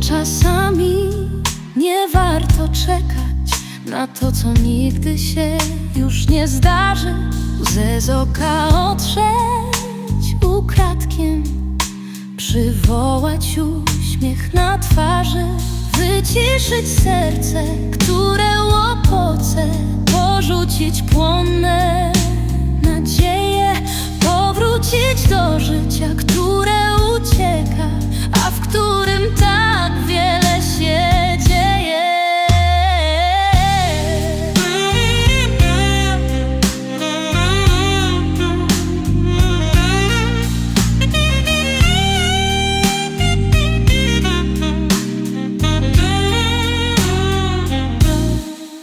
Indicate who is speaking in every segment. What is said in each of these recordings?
Speaker 1: Czasami nie warto czekać na to, co nigdy się już nie zdarzy. Łzę z oka otrzeć ukradkiem, przywołać uśmiech na twarzy, wyciszyć serce, które łopoce, porzucić płonne nadzieje, powrócić do życia, które ucieka, w którym tak wiele się dzieje.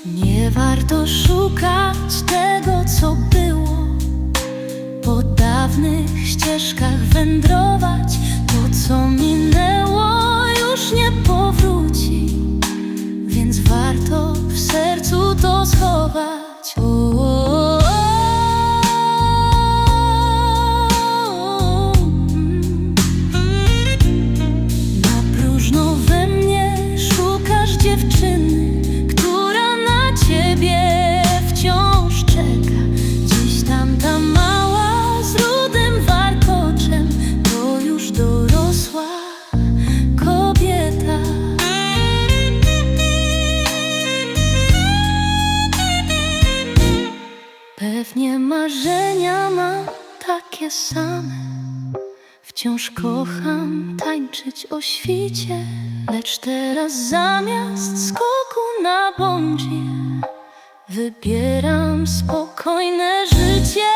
Speaker 1: Nie warto szukać tego, co było, dawnych ścieżkach wędrować. To, co minęło, już nie powróci, więc warto w sercu to schować. Pewnie marzenia mam takie same. Wciąż kocham tańczyć o świcie, lecz teraz zamiast skoku na bungee wybieram spokojne życie.